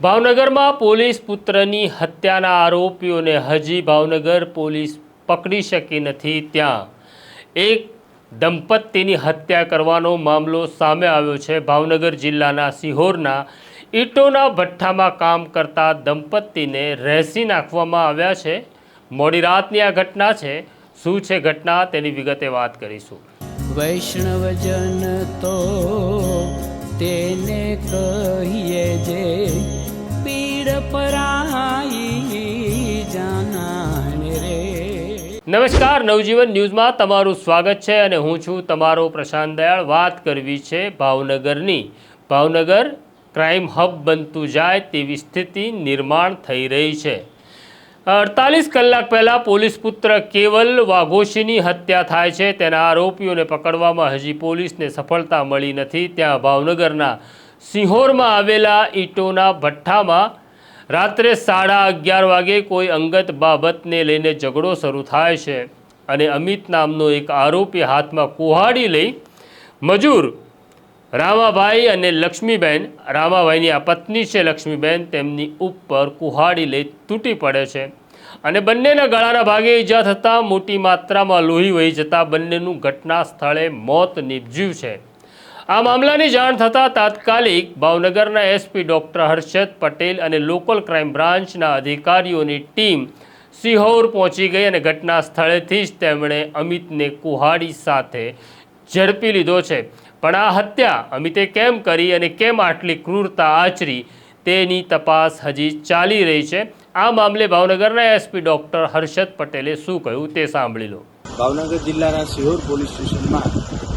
ભાવનગરમાં પોલીસ પુત્રની હત્યાના આરોપીઓને હજી ભાવનગર પોલીસ પકડી શકી નથી ત્યાં. એક દંપતીની હત્યા કરવાનો મામલો સામે આવ્યો છે. ભાવનગર જિલ્લાના સિહોરના ઈંટોના ભઠ્ઠામાં કામ કરતા દંપતીને રહેસી નાખવામાં આવ્યા છે. મોડી રાતની આ ઘટના છે. શું છે ઘટના તેની વિગતે વાત કરીશું. વૈષ્ણવજન તો તેને કહીએ નમસ્કાર, નવજીવન ન્યૂઝમાં તમારું સ્વાગત છે અને હું છું તમારો પ્રશાંત દયાળ. વાત કરવી છે ભાવનગરની. ભાવનગર ક્રાઇમ હબ બનતું જાય તેવી સ્થિતિ નિર્માણ થઈ રહી છે. અડતાલીસ કલાક પહેલાં પોલીસ પુત્ર કેવલ વાઘોશીની હત્યા થાય છે. તેના આરોપીઓને પકડવામાં હજી પોલીસને સફળતા મળી નથી. ત્યાં ભાવનગરના સિંહોરમાં આવેલા ઈંટોના ભઠ્ઠામાં રાત્રે સાડા અગિયાર વાગે કોઈ અંગત બાબતને લઈને ઝઘડો શરૂ થાય છે અને અમિત નામનો એક આરોપી હાથમાં કુહાડી લઈ મજૂર રામાભાઈ અને લક્ષ્મીબેન, રામાભાઈની આ પત્ની છે લક્ષ્મીબેન, તેમની ઉપર કુહાડી લઈ તૂટી પડે છે અને બંનેના ગળાના ભાગે ઈજા થતાં મોટી માત્રામાં લોહી વહી જતાં બંનેનું ઘટના સ્થળે મોત નીપજ્યું છે. આ મામલાની જાણ થતાં તાત્કાલિક ભાવનગરના એસપી ડૉક્ટર હર્ષદ પટેલ અને લોકલ ક્રાઇમ બ્રાન્ચના અધિકારીઓની ટીમ સિહોર પહોંચી ગઈ અને ઘટના સ્થળેથી જ તેમણે અમિતને કુહાડી સાથે ઝડપી લીધો છે. પણ આ હત્યા અમિતે કેમ કરી અને કેમ આટલી ક્રૂરતા આચરી તેની તપાસ હજી ચાલી રહી છે. આ મામલે ભાવનગરના એસપી ડૉક્ટર હર્ષદ પટેલે શું કહ્યું તે સાંભળી લો. ભાવનગર જિલ્લાના સિહોર પોલીસ સ્ટેશનમાં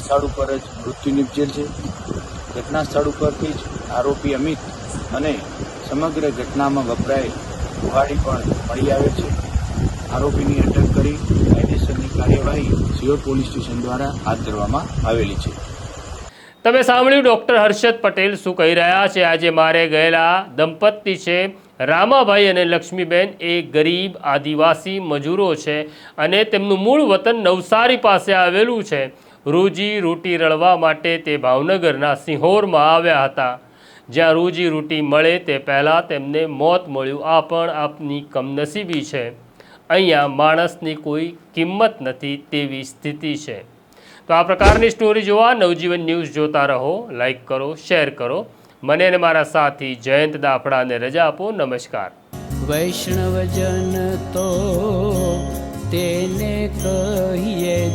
સ્થળ ઉપર જ મૃત્યુ નિપજેલ છે. ઘટના સ્થળ ઉપરથી જ આરોપી અમિત અને સમગ્ર ઘટનામાં વપરાયેલ કુહાડી પણ મળી આવે છે. આરોપીની અટક કરી કાયદેસરની કાર્યવાહી સિયોર પોલીસ સ્ટેશન દ્વારા હાથ ધરવામાં આવેલી છે. તમે સાંભળ્યું ડૉક્ટર હર્ષદ પટેલ શું કહી રહ્યા છે? આજે મારે ગયેલા દંપતી છે રામાભાઈ અને લક્ષ્મીબેન. એ ગરીબ આદિવાસી મજૂરો છે અને તેમનું મૂળ વતન નવસારી પાસે આવેલું છે. રોજી રોટી રળવા માટે તે ભાવનગરના સિંહોરમાં આવ્યા હતા. જ્યાં રોજી રોટી મળે તે પહેલાં તેમને મોત મળ્યું. આ પણ આપની કમનસીબી છે. અહીંયા માણસની કોઈ કિંમત નથી તેવી સ્થિતિ છે. તો આ પ્રકારની સ્ટોરી જોવા નવજીવન ન્યૂઝ જોતા રહો લાઇક કરો, શેર કરો. મને અને મારા સાથી જયંત દાફડાને રજા આપો. નમસ્કાર. વૈષ્ણવજન તો તેને કહીએ